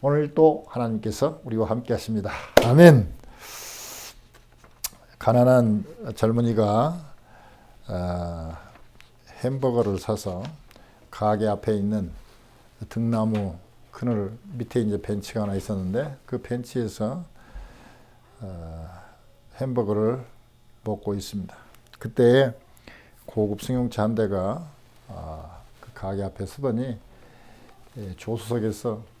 오늘 또 하나님께서 우리와 함께 하십니다. 아멘. 가난한 젊은이가 어, 햄버거를 사서 가게 앞에 있는 등나무 그늘 밑에 이제 벤치가 하나 있었는데 그 벤치에서 어, 햄버거를 먹고 있습니다. 그때 고급 승용차 한 대가 아, 그 가게 앞에 서더니 예, 조수석에서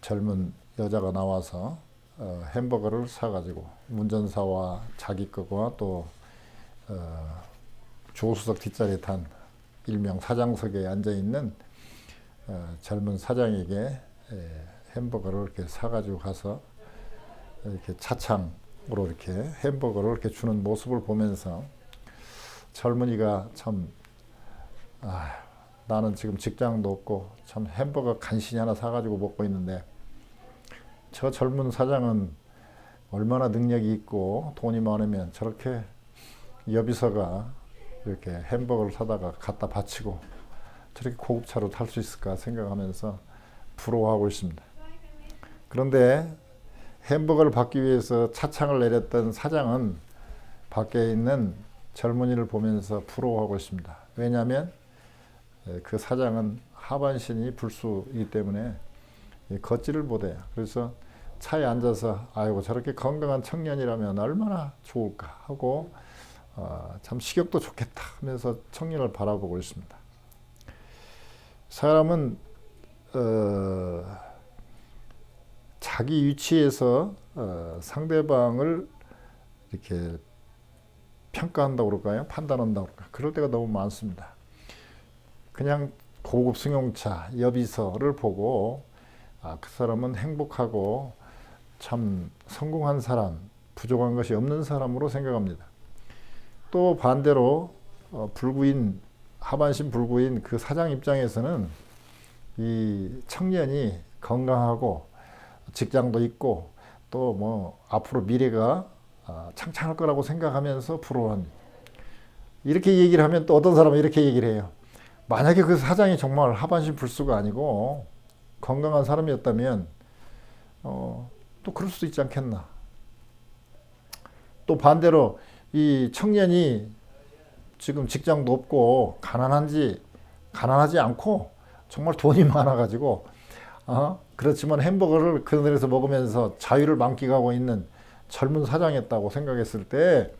젊은 여자가 나와서 어, 햄버거를 사가지고 운전사와 자기 거와 또 어, 조수석 뒷자리에 탄 일명 사장석에 앉아 있는 어, 젊은 사장에게 예, 햄버거를 이렇게 사가지고 가서 이렇게 차창으로 이렇게 햄버거를 이렇게 주는 모습을 보면서 젊은이가 참 아, 나는 지금 직장도 없고 참 햄버거 간신히 하나 사가지고 먹고 있는데 저 젊은 사장은 얼마나 능력이 있고 돈이 많으면 저렇게 여비서가 이렇게 햄버거를 사다가 갖다 바치고 저렇게 고급차로 탈 수 있을까 생각하면서 부러워하고 있습니다. 그런데 햄버거를 받기 위해서 차창을 내렸던 사장은 밖에 있는 젊은이를 보면서 부러워하고 있습니다. 왜냐하면 그 사장은 하반신이 불수이기 때문에 걷지를 못해요. 그래서 차에 앉아서 아이고 저렇게 건강한 청년이라면 얼마나 좋을까 하고 어, 참 식욕도 좋겠다 하면서 청년을 바라보고 있습니다. 사람은 어, 자기 위치에서 어, 상대방을 이렇게 평가한다고 그럴까요? 판단한다고 그럴까요? 그럴 때가 너무 많습니다. 그냥 고급 승용차, 여비서를 보고 아, 그 사람은 행복하고 참 성공한 사람, 부족한 것이 없는 사람으로 생각합니다. 또 반대로 어, 불구인 하반신 불구인 그 사장 입장에서는 이 청년이 건강하고 직장도 있고 또 뭐 앞으로 미래가 아, 창창할 거라고 생각하면서 부러워합니다. 이렇게 얘기를 하면 또 어떤 사람은 이렇게 얘기를 해요. 만약에 그 사장이 정말 하반신 불수가 아니고 건강한 사람이었다면 어, 또 그럴 수도 있지 않겠나. 또 반대로 이 청년이 지금 직장도 없고 가난한지 가난하지 않고 정말 돈이 많아가지고 어? 그렇지만 햄버거를 그늘에서 먹으면서 자유를 만끽하고 있는 젊은 사장이었다고 생각했을 때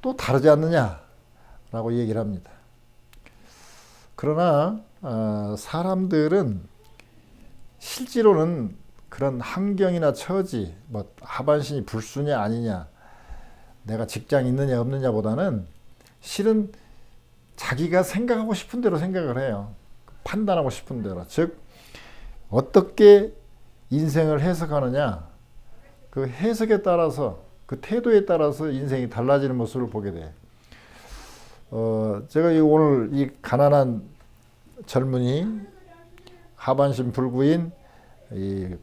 또 다르지 않느냐라고 얘기를 합니다. 그러나 어, 사람들은 실제로는 그런 환경이나 처지, 뭐 하반신이 불수냐 아니냐, 내가 직장 있느냐 없느냐 보다는 실은 자기가 생각하고 싶은 대로 생각을 해요. 판단하고 싶은 대로. 즉 어떻게 인생을 해석하느냐, 그 해석에 따라서 그 태도에 따라서 인생이 달라지는 모습을 보게 돼. 어, 제가 이 오늘 이 가난한 젊은이 하반신 불구인 이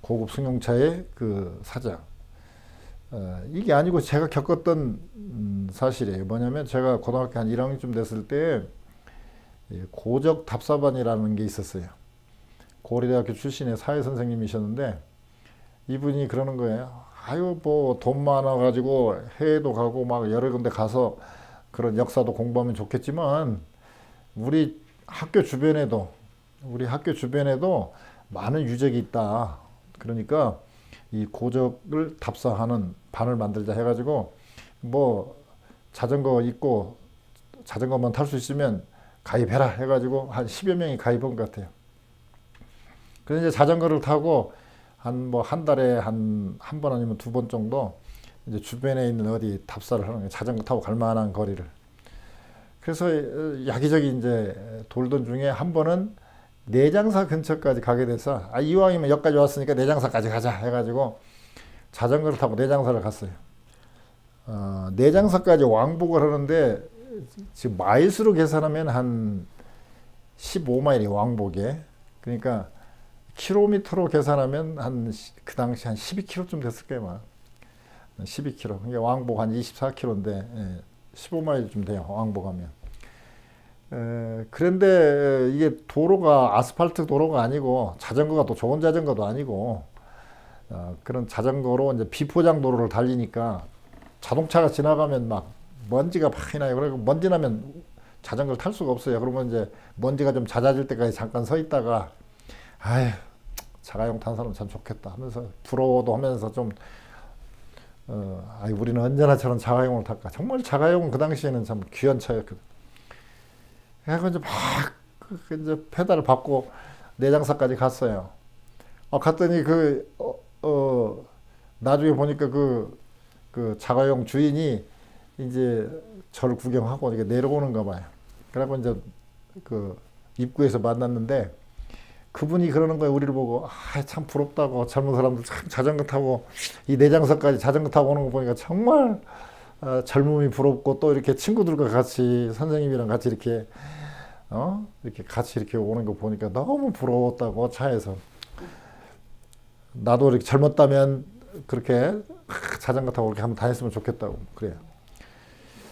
고급 승용차의 그 사장. 어, 이게 아니고 제가 겪었던 음, 사실이에요. 뭐냐면 제가 고등학교 한 1학년쯤 됐을 때 고적 답사반이라는 게 있었어요. 고려대학교 출신의 사회 선생님이셨는데 이분이 그러는 거예요. 아유 뭐 돈 많아 가지고 해외도 가고 막 여러 군데 가서 그런 역사도 공부하면 좋겠지만 우리 학교 주변에도 우리 학교 주변에도 많은 유적이 있다. 그러니까 이 고적을 답사하는 반을 만들자 해가지고 뭐 자전거 있고 자전거만 탈 수 있으면 가입해라 해가지고 한 10여 명이 가입한 것 같아요. 그래서 이제 자전거를 타고 한 뭐한 달에 한 한 번 아니면 두 번 정도 이제 주변에 있는 어디 답사를 하는 거예요. 자전거 타고 갈 만한 거리를. 그래서 야기적이 이제 돌던 중에 한 번은 내장사 근처까지 가게 돼서 아 이왕이면 여기까지 왔으니까 내장사까지 가자 해가지고 자전거를 타고 내장사를 갔어요. 어, 내장사까지 왕복을 하는데 지금 마일수로 계산하면 한 15마일이 왕복에 그러니까 킬로미터로 계산하면 한 그 당시 한 12km쯤 됐을 거예요, 막. 12km. 그러니까 왕복 한 24km인데 예, 15마일 좀 돼요. 왕복하면. 에, 그런데 이게 도로가 아스팔트 도로가 아니고 자전거가 또 좋은 자전거도 아니고 어, 그런 자전거로 이제 비포장 도로를 달리니까 자동차가 지나가면 막 먼지가 많이 나요. 그리고 먼지 나면 자전거를 탈 수가 없어요. 그러면 이제 먼지가 좀 잦아질 때까지 잠깐 서 있다가 아휴 자가용 탄 사람 참 좋겠다 하면서 부러워도 하면서 좀 어, 아이 우리는 언제나 저런 자가용을 탈까. 정말 자가용은 그 당시에는 참 귀한 차였거든. 그래서 이제 막그 이제 페달을 밟고 내장사까지 갔어요. 어, 갔더니 그, 어, 어, 나중에 보니까 그, 그 자가용 주인이 이제 저를 구경하고 내려오는가 봐요. 그래갖고 이제 그 입구에서 만났는데 그분이 그러는 거예요. 우리를 보고 아, 참 부럽다고 젊은 사람들 참 자전거 타고 이 내장석까지 자전거 타고 오는 거 보니까 정말 어, 젊음이 부럽고 또 이렇게 친구들과 같이 선생님이랑 같이 이렇게 어 이렇게 같이 이렇게 오는 거 보니까 너무 부러웠다고 차에서 나도 이렇게 젊었다면 그렇게 자전거 타고 이렇게 한번 다녔으면 좋겠다고 그래요.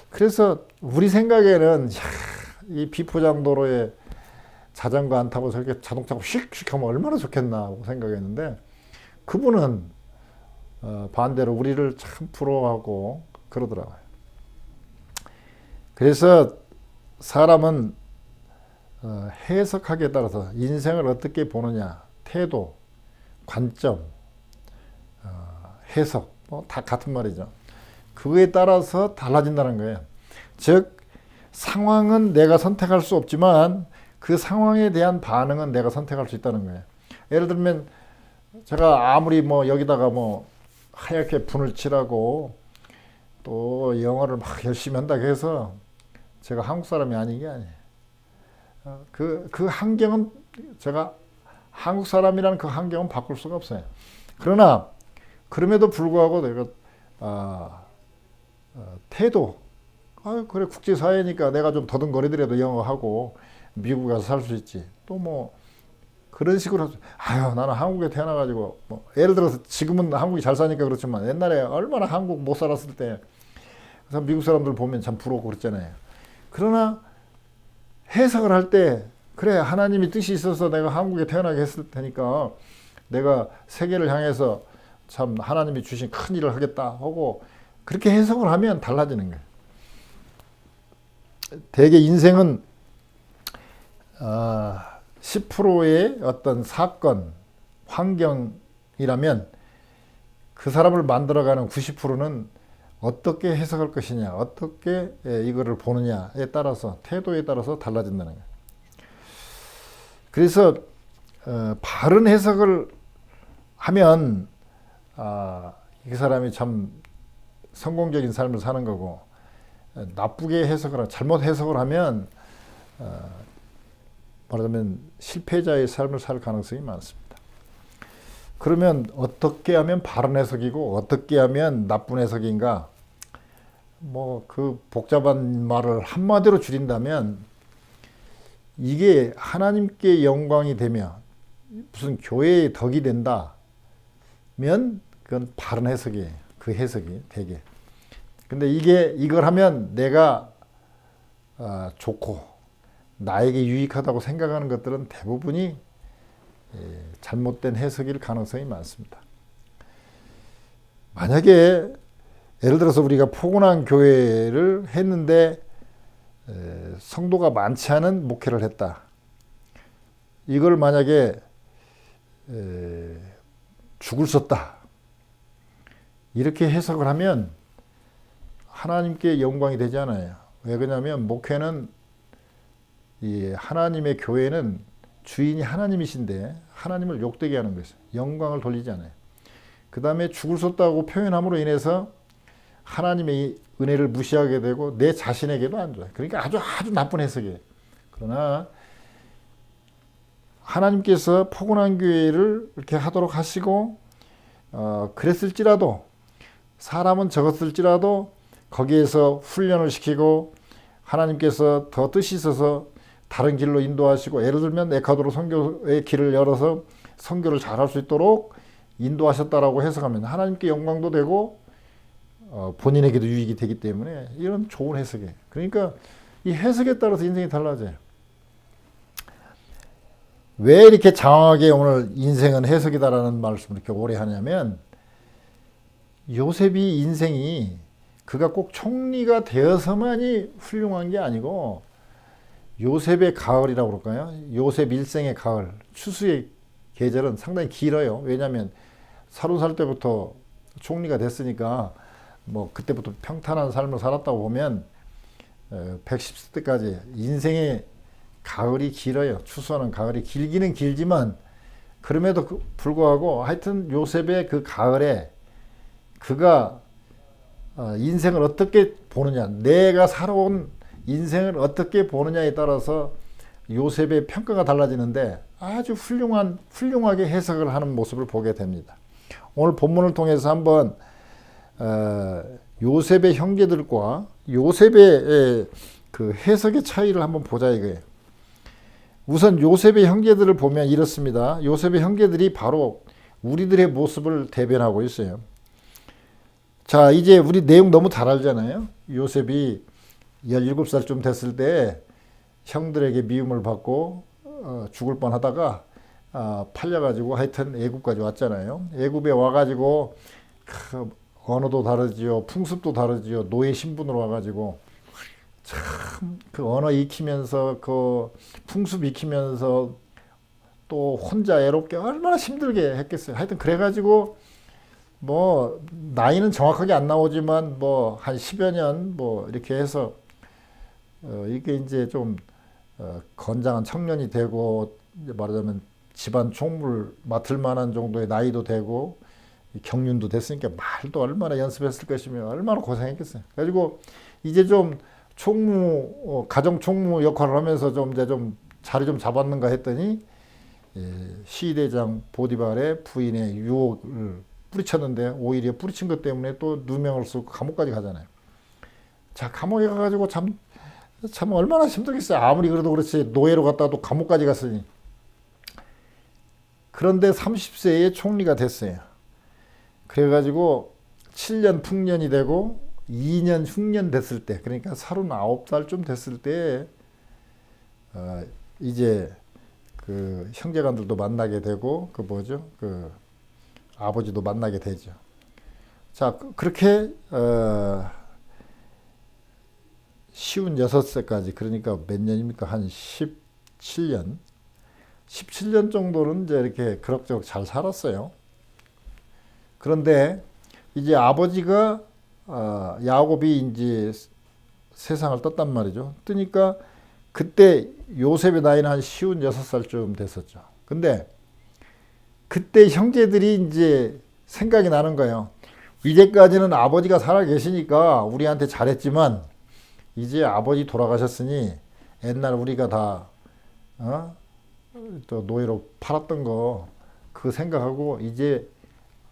그래서 우리 생각에는 야, 이 비포장 도로에 자전거 안 타고 저렇게 자동차 타고 휙휙 하면 얼마나 좋겠나 생각했는데 그분은 어, 반대로 우리를 참 부러워하고 그러더라고요. 그래서 사람은 어, 해석하기에 따라서 인생을 어떻게 보느냐, 태도, 관점, 어, 해석, 뭐 다 같은 말이죠. 그거에 따라서 달라진다는 거예요. 즉, 상황은 내가 선택할 수 없지만 그 상황에 대한 반응은 내가 선택할 수 있다는 거예요. 예를 들면 제가 아무리 뭐 여기다가 뭐 하얗게 분을 칠하고 또 영어를 막 열심히 한다고 해서 제가 한국 사람이 아닌 게 아니에요. 어, 그, 그 환경은 제가 한국 사람이라는 그 환경은 바꿀 수가 없어요. 그러나 그럼에도 불구하고 내가 아, 어, 태도 아 그래 국제사회니까 내가 좀 더듬거리더라도 영어하고 미국 가서 살 수 있지. 또 뭐 그런 식으로 아유 나는 한국에 태어나가지고 뭐 예를 들어서 지금은 한국이 잘 사니까 그렇지만 옛날에 얼마나 한국 못 살았을 때 그래서 미국 사람들 보면 참 부럽고 그랬잖아요. 그러나 해석을 할 때 그래 하나님이 뜻이 있어서 내가 한국에 태어나게 했을 테니까 내가 세계를 향해서 참 하나님이 주신 큰 일을 하겠다 하고 그렇게 해석을 하면 달라지는 거예요. 대개 인생은 아, 10%의 어떤 사건, 환경이라면 그 사람을 만들어가는 90%는 어떻게 해석할 것이냐, 어떻게 예, 이거를 보느냐에 따라서 태도에 따라서 달라진다는 거예요. 그래서 어, 바른 해석을 하면 아, 이 사람이 참 성공적인 삶을 사는 거고 어, 나쁘게 해석을 잘못 해석을 하면 어, 말하자면 실패자의 삶을 살 가능성이 많습니다. 그러면 어떻게 하면 바른 해석이고 어떻게 하면 나쁜 해석인가? 뭐 그 복잡한 말을 한마디로 줄인다면 이게 하나님께 영광이 되며 무슨 교회의 덕이 된다면 그건 바른 해석이에요. 그 해석이 되게. 근데 이게 이걸 하면 내가 어, 좋고 나에게 유익하다고 생각하는 것들은 대부분이 예, 잘못된 해석일 가능성이 많습니다. 만약에 예를 들어서 우리가 포근한 교회를 했는데 성도가 많지 않은 목회를 했다. 이걸 만약에 죽을 썼다. 이렇게 해석을 하면 하나님께 영광이 되지 않아요. 왜 그러냐면 목회는 이 하나님의 교회는 주인이 하나님이신데 하나님을 욕되게 하는 것이요 영광을 돌리지 않아요. 그 다음에 죽을 수 없다고 표현함으로 인해서 하나님의 은혜를 무시하게 되고 내 자신에게도 안 좋아요. 그러니까 아주 아주 나쁜 해석이에요. 그러나 하나님께서 포근한 교회를 이렇게 하도록 하시고 어, 그랬을지라도 사람은 적었을지라도 거기에서 훈련을 시키고 하나님께서 더 뜻이 있어서 다른 길로 인도하시고 예를 들면 에카도로 선교의 길을 열어서 선교를 잘할 수 있도록 인도하셨다라고 해석하면 하나님께 영광도 되고 어, 본인에게도 유익이 되기 때문에 이런 좋은 해석이에요. 그러니까 이 해석에 따라서 인생이 달라져요. 왜 이렇게 장황하게 오늘 인생은 해석이다라는 말씀을 이렇게 오래 하냐면 요셉이 인생이 그가 꼭 총리가 되어서만이 훌륭한 게 아니고 요셉의 가을이라고 그럴까요? 요셉 일생의 가을, 추수의 계절은 상당히 길어요. 왜냐하면 서른 살 때부터 총리가 됐으니까 뭐 그때부터 평탄한 삶을 살았다고 보면 110세 때까지 인생의 가을이 길어요. 추수하는 가을이 길기는 길지만 그럼에도 그- 불구하고 하여튼 요셉의 그 가을에 그가 어, 인생을 어떻게 보느냐, 내가 살아온 인생을 어떻게 보느냐에 따라서 요셉의 평가가 달라지는데 아주 훌륭한 훌륭하게 해석을 하는 모습을 보게 됩니다. 오늘 본문을 통해서 한번 어, 요셉의 형제들과 요셉의 에, 그 해석의 차이를 한번 보자 이거예요. 우선 요셉의 형제들을 보면 이렇습니다. 요셉의 형제들이 바로 우리들의 모습을 대변하고 있어요. 자, 이제 우리 내용 너무 잘 알잖아요. 요셉이 17살쯤 됐을 때 형들에게 미움을 받고 어, 죽을 뻔 하다가 아, 팔려가지고 하여튼 애굽까지 왔잖아요. 애굽에 와가지고 그 언어도 다르지요. 풍습도 다르지요. 노예 신분으로 와가지고 참 그 언어 익히면서 그 풍습 익히면서 또 혼자 애롭게 얼마나 힘들게 했겠어요. 하여튼 그래가지고 뭐 나이는 정확하게 안 나오지만 뭐 한 10여 년 뭐 이렇게 해서 어 이게 이제 좀 어 건장한 청년이 되고 말하자면 집안 총무를 맡을 만한 정도의 나이도 되고 경륜도 됐으니까 말도 얼마나 연습했을 것이며 얼마나 고생했겠어요. 그래가지고 이제 좀 총무 어, 가정 총무 역할을 하면서 좀 이제 좀 자리 좀 잡았는가 했더니 예, 시대장 보디발의 부인의 유혹을 뿌리쳤는데 오히려 뿌리친 것 때문에 또 누명을 쓰고 감옥까지 가잖아요. 자 감옥에 가가지고 참 참 얼마나 힘들겠어요. 아무리 그래도 그렇지 노예로 갔다가 또 감옥까지 갔으니. 그런데 30세에 총리가 됐어요. 그래가지고 7년 풍년이 되고 2년 흉년 됐을 때, 그러니까 39살쯤 됐을 때, 어, 이제 그 형제간들도 만나게 되고, 그 뭐죠? 그 아버지도 만나게 되죠. 자, 그- 그렇게, 어, 쉬운 6세까지, 그러니까 몇 년입니까? 한 17년? 17년 정도는 이제 이렇게 그럭저럭 잘 살았어요. 그런데 이제 아버지가 어, 야곱이 이제 세상을 떴단 말이죠. 뜨니까 그때 요셉의 나이는 한 쉬운 여섯 살쯤 됐었죠. 근데 그때 형제들이 이제 생각이 나는 거예요. 이제까지는 아버지가 살아 계시니까 우리한테 잘했지만 이제 아버지 돌아가셨으니 옛날 우리가 다 어? 또 노예로 팔았던 거 그 생각하고 이제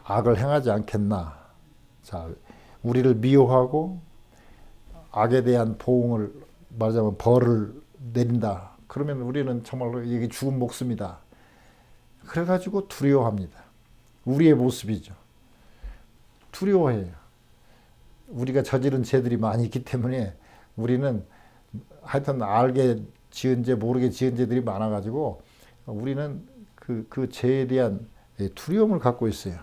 악을 행하지 않겠나. 자, 우리를 미워하고 악에 대한 보응을 말하자면 벌을 내린다. 그러면 우리는 정말로 이게 죽은 목숨이다. 그래가지고 두려워합니다. 우리의 모습이죠. 두려워해요. 우리가 저지른 죄들이 많이 있기 때문에 우리는 하여튼 알게 지은 죄 모르게 지은 죄들이 많아가지고 우리는 그, 그 죄에 대한 두려움을 갖고 있어요.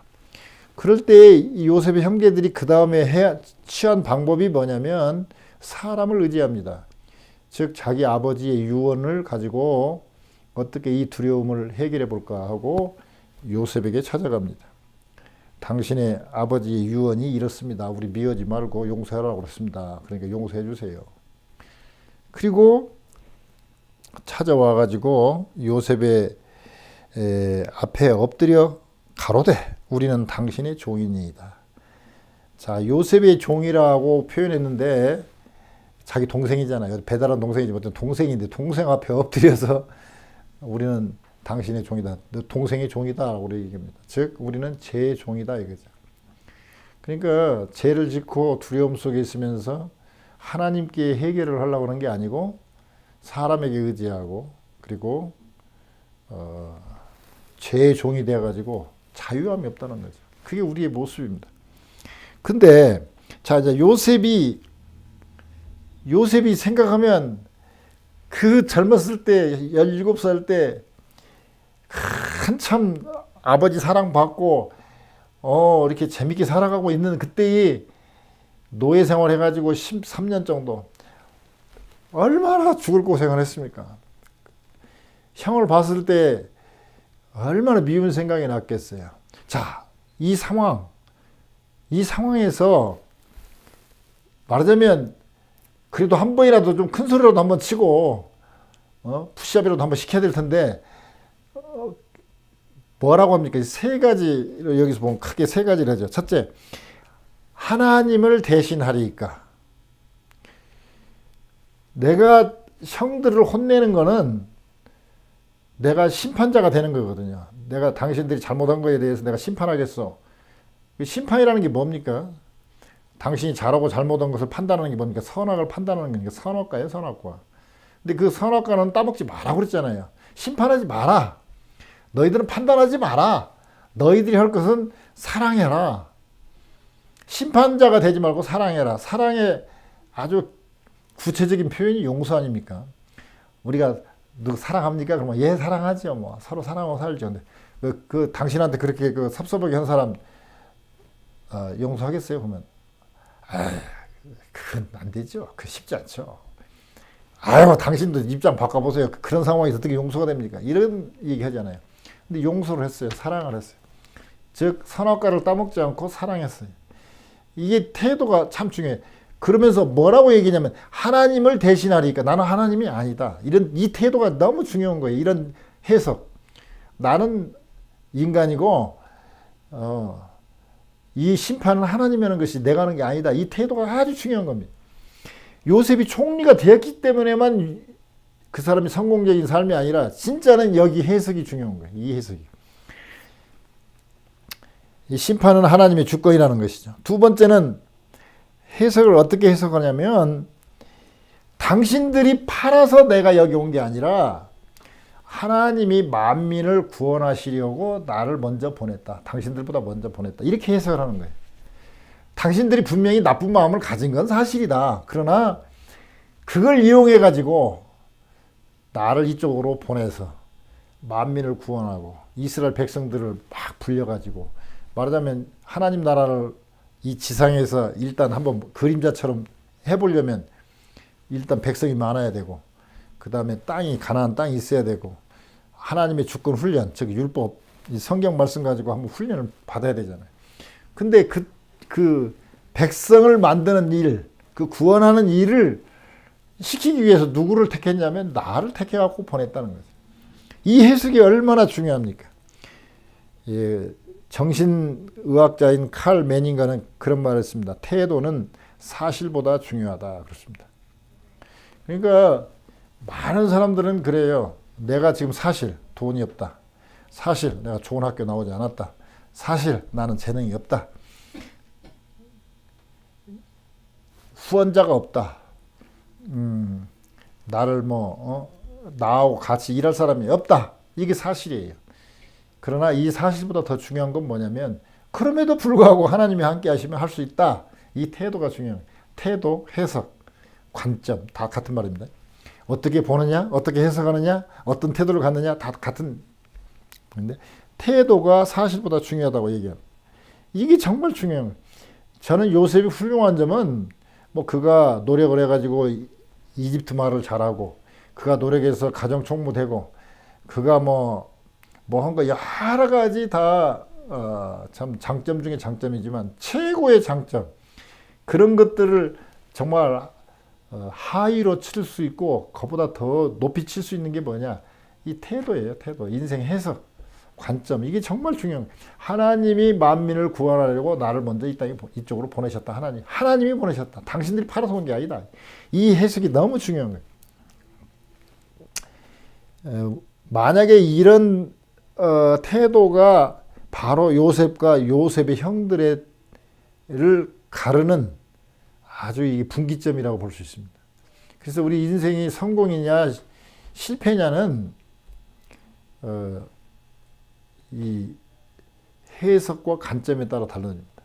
그럴 때이 요셉의 형제들이 그 다음에 해 취한 방법이 뭐냐면 사람을 의지합니다. 즉 자기 아버지의 유언을 가지고 어떻게 이 두려움을 해결해 볼까 하고 요셉에게 찾아갑니다. 당신의 아버지의 유언이 이렇습니다. 우리 미워지 말고 용서하라고 그랬습니다. 그러니까 용서해 주세요. 그리고 찾아와 가지고 요셉의 에, 앞에 엎드려 가로되 우리는 당신의 종이니이다. 자, 요셉의 종이라고 표현했는데 자기 동생이잖아요. 배달한 동생이지만 동생인데 동생 앞에 엎드려서 우리는 당신의 종이다. 너 동생의 종이다라고 얘기합니다. 즉 우리는 죄의 종이다 이거죠. 그러니까 죄를 짓고 두려움 속에 있으면서 하나님께 해결을 하려고 하는 게 아니고 사람에게 의지하고 그리고 어, 죄의 종이 되어 가지고 자유함이 없다는 거죠. 그게 우리의 모습입니다. 근데 자 이제 요셉이 요셉이 생각하면 그 젊었을 때 17살 때 한참 아버지 사랑받고 어 이렇게 재밌게 살아가고 있는 그때의 노예 생활 해가지고 13년 정도 얼마나 죽을 고생을 했습니까? 형을 봤을 때 얼마나 미운 생각이 났겠어요. 자, 이 상황, 이 상황에서 말하자면 그래도 한 번이라도 좀 큰 소리라도 한번 치고 어? 푸시업이라도 한번 시켜야 될 텐데 어, 뭐라고 합니까? 세 가지 여기서 보면 크게 세 가지를 하죠. 첫째, 하나님을 대신하리까. 내가 형들을 혼내는 거는 내가 심판자가 되는 거거든요. 내가 당신들이 잘못한 거에 대해서 내가 심판하겠어. 그 심판이라는 게 뭡니까? 당신이 잘하고 잘못한 것을 판단하는 게 뭡니까? 선악을 판단하는 거니까 선악과예요, 선악과. 근데 그 선악과는 따먹지 마라 그랬잖아요. 심판하지 마라. 너희들은 판단하지 마라. 너희들이 할 것은 사랑해라. 심판자가 되지 말고 사랑해라. 사랑의 아주 구체적인 표현이 용서 아닙니까? 우리가 누구 사랑합니까? 그러면 예 사랑하죠. 뭐 서로 사랑하고 살죠. 근데 그, 그 당신한테 그렇게 그 섭섭하게 한 사람 어, 용서하겠어요? 그러면 아, 그건 안 되죠. 그 쉽지 않죠. 아유, 당신도 입장 바꿔보세요. 그런 상황에서 어떻게 용서가 됩니까? 이런 얘기 하잖아요. 근데 용서를 했어요. 사랑을 했어요. 즉, 선악과를 따먹지 않고 사랑했어요. 이게 태도가 참 중요해. 그러면서 뭐라고 얘기냐면 하나님을 대신하리니까 나는 하나님이 아니다. 이런 이 태도가 너무 중요한 거예요. 이런 해석. 나는 인간이고 어, 이 심판은 하나님이 하는 것이 내가 하는 게 아니다. 이 태도가 아주 중요한 겁니다. 요셉이 총리가 되었기 때문에만 그 사람이 성공적인 삶이 아니라 진짜는 여기 해석이 중요한 거예요. 이 해석이. 이 심판은 하나님의 주권이라는 것이죠. 두 번째는 해석을 어떻게 해석하냐면 당신들이 팔아서 내가 여기 온 게 아니라 하나님이 만민을 구원하시려고 나를 먼저 보냈다. 당신들보다 먼저 보냈다. 이렇게 해석을 하는 거예요. 당신들이 분명히 나쁜 마음을 가진 건 사실이다. 그러나 그걸 이용해 가지고 나를 이쪽으로 보내서 만민을 구원하고 이스라엘 백성들을 막 불려 가지고 말하자면 하나님 나라를 이 지상에서 일단 한번 그림자처럼 해보려면 일단 백성이 많아야 되고 그 다음에 땅이 가나안 땅이 있어야 되고 하나님의 주권 훈련 즉 율법 이 성경 말씀 가지고 한번 훈련을 받아야 되잖아요. 근데 그, 그 백성을 만드는 일, 그 구원하는 일을 시키기 위해서 누구를 택했냐면 나를 택해갖고 보냈다는 거죠. 이 해석이 얼마나 중요합니까? 예, 정신의학자인 칼 매닝가는 그런 말을 했습니다. 태도는 사실보다 중요하다. 그렇습니다. 그러니까 많은 사람들은 그래요. 내가 지금 사실 돈이 없다. 사실 내가 좋은 학교 나오지 않았다. 사실 나는 재능이 없다. 후원자가 없다. 음, 나를 뭐 어? 나하고 같이 일할 사람이 없다. 이게 사실이에요. 그러나 이 사실보다 더 중요한 건 뭐냐면 그럼에도 불구하고 하나님이 함께 하시면 할 수 있다. 이 태도가 중요해요. 태도, 해석, 관점 다 같은 말입니다. 어떻게 보느냐, 어떻게 해석하느냐, 어떤 태도를 갖느냐 다 같은. 근데 태도가 사실보다 중요하다고 얘기합니다. 이게 정말 중요해요. 저는 요셉이 훌륭한 점은 뭐 그가 노력을 해가지고 이집트 말을 잘하고 그가 노력해서 가정 총무 되고 그가 뭐 뭐 한 거 여러 가지 다참 어, 장점 중에 장점이지만 최고의 장점. 그런 것들을 정말 어, 하위로 칠 수 있고 그보다 더 높이 칠 수 있는 게 뭐냐? 이 태도예요 태도. 인생 해석 관점 이게 정말 중요한 거예요. 하나님이 만민을 구원하려고 나를 먼저 이 땅에 이쪽으로 보내셨다 하나님 하나님이 보내셨다 당신들이 팔아서 온 게 아니다 이 해석이 너무 중요한 거예요. 만약에 이런 어, 태도가 바로 요셉과 요셉의 형들을 가르는 아주 이 분기점이라고 볼 수 있습니다. 그래서 우리 인생이 성공이냐 실패냐는 어, 이 해석과 관점에 따라 달라집니다.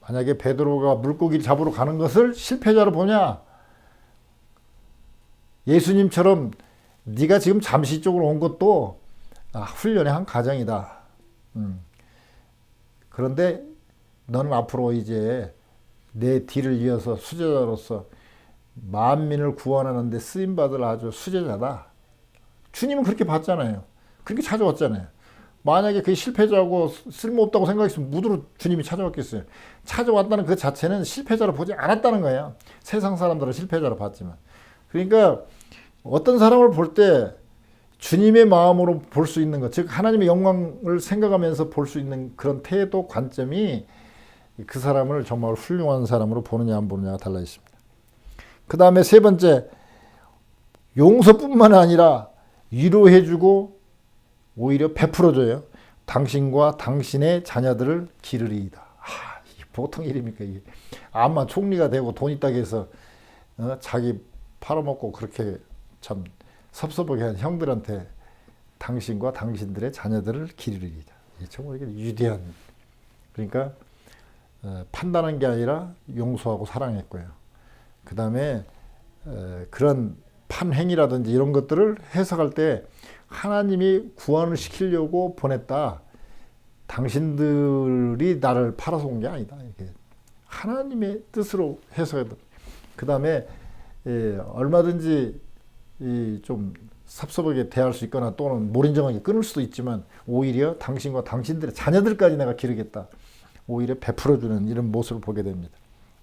만약에 베드로가 물고기를 잡으러 가는 것을 실패자로 보냐, 예수님처럼 네가 지금 잠시 쪽으로 온 것도 아, 훈련의 한 과정이다. 음. 그런데 너는 앞으로 이제 내 뒤를 이어서 수제자로서 만민을 구원하는데 쓰임 받을 아주 수제자다. 주님은 그렇게 봤잖아요. 그렇게 찾아왔잖아요. 만약에 그 실패자고 쓸모없다고 생각했으면 무드로 주님이 찾아왔겠어요. 찾아왔다는 그 자체는 실패자로 보지 않았다는 거예요. 세상 사람들은 실패자로 봤지만. 그러니까 어떤 사람을 볼 때 주님의 마음으로 볼 수 있는 것, 즉 하나님의 영광을 생각하면서 볼 수 있는 그런 태도 관점이 그 사람을 정말 훌륭한 사람으로 보느냐 안 보느냐가 달라 있습니다. 그 다음에 세 번째 용서뿐만 아니라 위로해주고 오히려 베풀어줘요. 당신과 당신의 자녀들을 기르리이다. 아, 보통 일입니까 이게? 암만 총리가 되고 돈 있다고 해서 어, 자기 팔아먹고 그렇게 참 섭섭하게 한 형들한테 당신과 당신들의 자녀들을 기르리이다. 정말 이게 위대한 그러니까 어, 판단한 게 아니라 용서하고 사랑했고요. 그 다음에 어, 그런 판행이라든지 이런 것들을 해석할 때 하나님이 구원을 시키려고 보냈다. 당신들이 나를 팔아서 온 게 아니다. 이게 하나님의 뜻으로 돼. 그 다음에 예, 얼마든지 이좀 섭섭하게 대할 수 있거나 또는 몰인정하게 끊을 수도 있지만 오히려 당신과 당신들의 자녀들까지 내가 기르겠다. 오히려 베풀어주는 이런 모습을 보게 됩니다.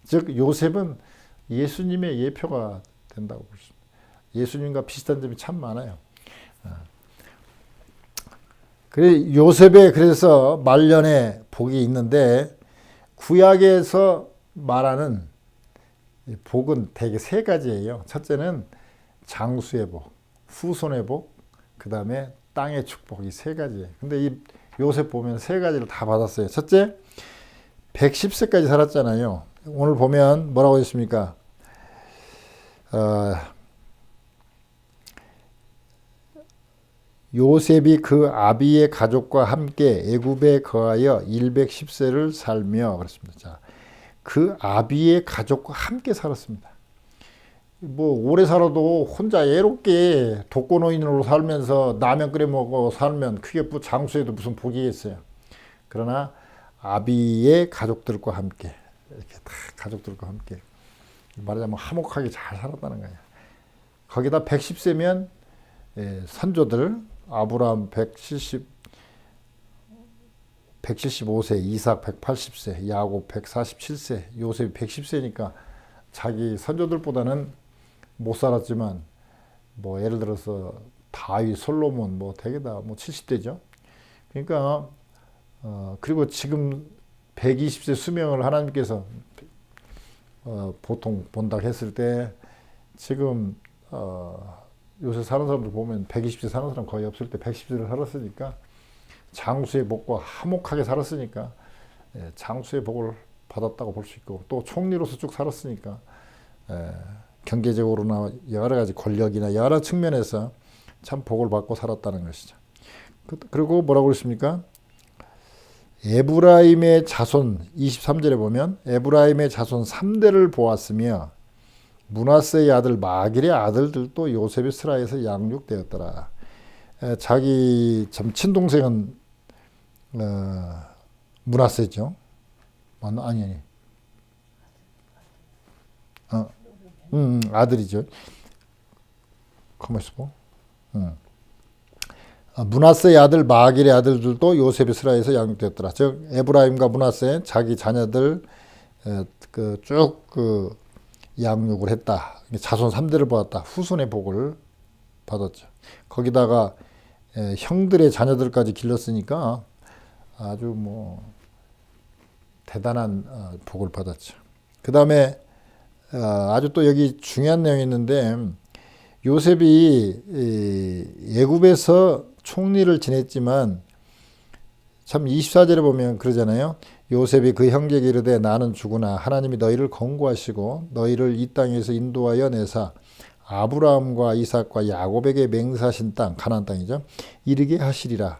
즉 요셉은 예수님의 예표가 된다고 볼수 있습니다. 예수님과 비슷한 점이 참 많아요. 그래 요셉의 그래서 말년에 복이 있는데 구약에서 말하는 복은 대개 세 가지예요. 첫째는 장수의 복, 후손의 복, 그 다음에 땅의 축복 이 세 가지예요. 근데 이 요셉 보면 세 가지를 다 받았어요. 첫째, 110세까지 살았잖아요. 오늘 보면 뭐라고 했습니까? 어, 요셉이 그 아비의 가족과 함께 애굽에 거하여 110세를 살며 그렇습니다. 자, 그 아비의 가족과 함께 살았습니다. 뭐 오래 살아도 혼자 애롭게 독거노인으로 살면서 라면 끓여 먹고 살면 크게 장수에도 무슨 복이 있어요. 그러나 아비의 가족들과 함께 이렇게 다 가족들과 함께 말하자면 화목하게 잘 살았다는 거예요. 거기다 110세면 예, 선조들 아브라함 170 175세, 이삭 180세, 야곱 147세, 요셉이 110세니까 자기 선조들보다는 못 살았지만 뭐 예를 들어서 다윗, 솔로몬 뭐 대개 다뭐 70대죠. 그러니까 어 그리고 지금 120세 수명을 하나님께서 어 보통 본다 했을 때 지금 어 요새 사는 사람들 보면 120세 사는 사람 거의 없을 때 110세를 살았으니까 장수의 복과 화목하게 살았으니까 예, 장수의 복을 받았다고 볼 수 있고 또 총리로서 쭉 살았으니까 예, 경제적으로나 여러 가지 권력이나 여러 측면에서 참 복을 받고 살았다는 것이죠. 그, 그리고 뭐라고 그랬습니까? 에브라임의 자손 23절에 보면 에브라임의 자손 3대를 보았으며 문하세의 아들 마길의 아들들도 요셉의 스라에서 양육되었더라. 자기 참 친동생은 어, 문하세죠. 아니 아니. 어, 음, 아들이죠. 가만 있어. 음. 어, 문하세의 아들 마길의 아들들도 요셉의 스라에서 양육되었더라. 즉 에브라임과 문하세 자기 자녀들 그쭉그 그 양육을 했다. 자손 3대를 받았다. 후손의 복을 받았죠. 거기다가 형들의 자녀들까지 길렀으니까 아주 뭐 대단한 어, 복을 받았죠. 그 다음에 어, 아주 또 여기 중요한 내용이 있는데 요셉이 예굽에서 총리를 지냈지만 참 24절에 보면 그러잖아요. 요셉이 그 형제에게 이르되 나는 죽으나 하나님이 너희를 권고하시고 너희를 이 땅에서 인도하여 내사 아브라함과 이삭과 야곱에게 맹사하신 땅 가나안 땅이죠. 이르게 하시리라.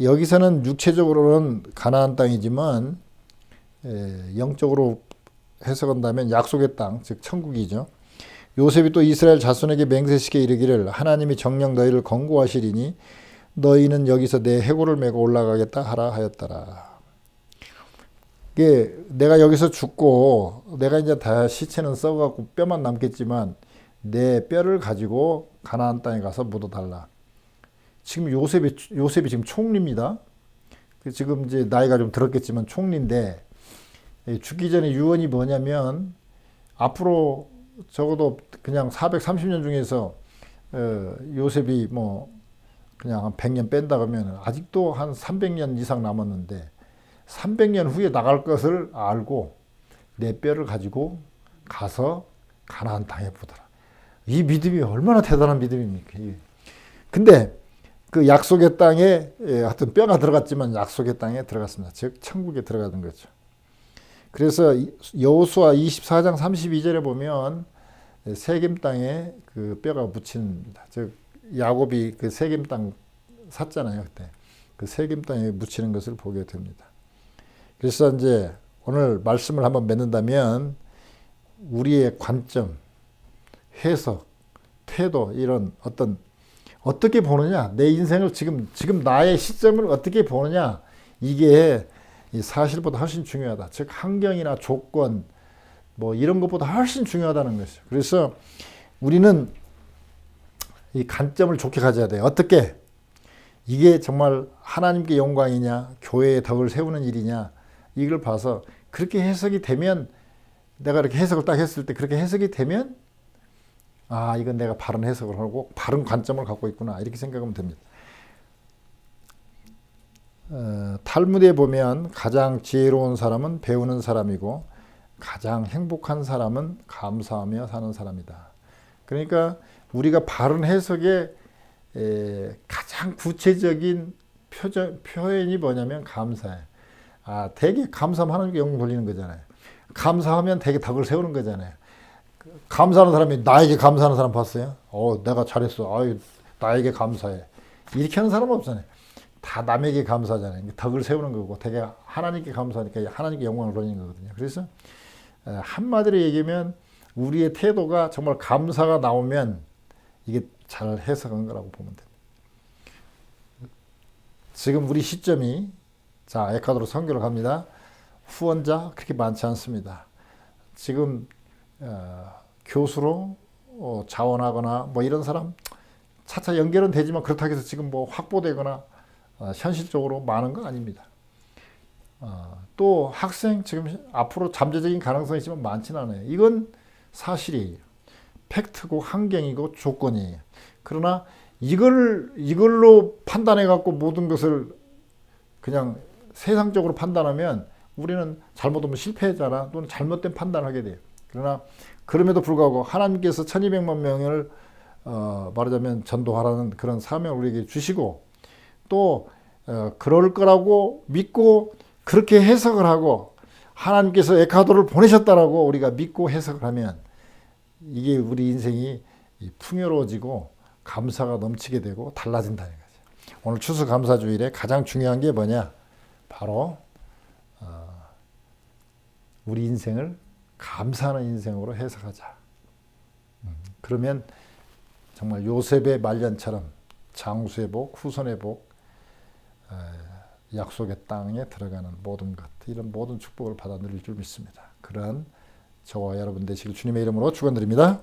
여기서는 육체적으로는 가나안 땅이지만 에, 영적으로 해석한다면 약속의 땅, 즉 천국이죠. 요셉이 또 이스라엘 자손에게 맹세시켜 이르기를 하나님이 정령 너희를 권고하시리니 너희는 여기서 내 해골을 메고 올라가겠다 하라 하였더라. 이게 내가 여기서 죽고 내가 이제 다 시체는 썩어갖고 뼈만 남겠지만 내 뼈를 가지고 가나안 땅에 가서 묻어달라. 지금 요셉이 요셉이 지금 총리입니다. 그 지금 이제 나이가 좀 들었겠지만 총리인데 이 죽기 전에 유언이 뭐냐면 앞으로 적어도 그냥 430년 중에서 어, 요셉이 뭐 그냥 한 100년 뺀다 그러면 아직도 한 300년 이상 남았는데 300년 후에 나갈 것을 알고 내 뼈를 가지고 가서 가나안 땅에 보더라. 이 믿음이 얼마나 대단한 믿음입니까? 근데 그 약속의 땅에 예, 하여튼 뼈가 들어갔지만 약속의 땅에 들어갔습니다. 즉 천국에 들어가는 거죠. 그래서 이- 여호수아 24장 32절에 보면 세겜 땅에 그 뼈가 묻힙니다. 즉 야곱이 그 세겜 땅 샀잖아요 그때 그 세겜 땅에 묻히는 것을 보게 됩니다. 그래서 이제 오늘 말씀을 한번 맺는다면 우리의 관점, 해석, 태도 이런 어떤 어떻게 보느냐 내 인생을 지금 지금 나의 시점을 어떻게 보느냐 이게 이 사실보다 훨씬 중요하다. 즉 환경이나 조건 뭐 이런 것보다 훨씬 중요하다는 것이죠. 그래서 우리는 이 관점을 좋게 가져야 돼요. 어떻게? 이게 정말 하나님께 영광이냐, 교회의 덕을 세우는 일이냐, 이걸 봐서 그렇게 해석이 되면 내가 이렇게 해석을 딱 했을 때 그렇게 해석이 되면 아, 이건 내가 바른 해석을 하고 바른 관점을 갖고 있구나. 이렇게 생각하면 됩니다. 어, 탈무드에 보면 가장 지혜로운 사람은 배우는 사람이고 가장 행복한 사람은 감사하며 사는 사람이다. 그러니까 우리가 바른 해석의 에, 가장 구체적인 표정, 표현이 뭐냐면 감사해. 아, 되게 감사하면 하나님께 돌리는 거잖아요. 감사하면 되게 덕을 세우는 거잖아요. 그 감사하는 사람이 나에게 감사하는 사람 봤어요? 어, 내가 잘했어. 아유, 나에게 감사해. 이렇게 하는 사람 없잖아요. 다 남에게 감사하잖아요. 덕을 세우는 거고 되게 하나님께 감사하니까 하나님께 영광을 돌리는 거거든요. 그래서 에, 한마디로 얘기하면 우리의 태도가 정말 감사가 나오면 이게 잘 해석한 거라고 보면 됩니다. 지금 우리 시점이 자 에콰도르 선교를 갑니다. 후원자 그렇게 많지 않습니다. 지금 어, 교수로 어, 자원하거나 뭐 이런 사람 차차 연결은 되지만 그렇다고 해서 지금 뭐 확보되거나 어, 현실적으로 많은 건 아닙니다. 어, 또 학생 지금 앞으로 잠재적인 가능성이 있지만 많지는 않아요. 이건 사실이에요. 팩트고 환경이고 조건이에요. 그러나 이걸 이걸로 판단해 갖고 모든 것을 그냥 세상적으로 판단하면 우리는 잘못하면 실패자나 또는 잘못된 판단을 하게 돼요. 그러나 그럼에도 불구하고 하나님께서 1200만 명을 어, 말하자면 전도하라는 그런 사명을 우리에게 주시고 또 어, 그럴 거라고 믿고 그렇게 해석을 하고 하나님께서 에카도를 보내셨다라고 우리가 믿고 해석을 하면 이게 우리 인생이 이 풍요로워지고 감사가 넘치게 되고 달라진다는 거죠. 오늘 추수감사주일에 가장 중요한 게 뭐냐? 바로 어, 우리 인생을 감사하는 인생으로 해석하자. 음, 그러면 정말 요셉의 말년처럼 장수의 복, 후손의 복, 에, 약속의 땅에 들어가는 모든 것, 이런 모든 축복을 받아 누릴 줄 믿습니다. 그러한 저와 여러분 되시길 주님의 이름으로 축원드립니다.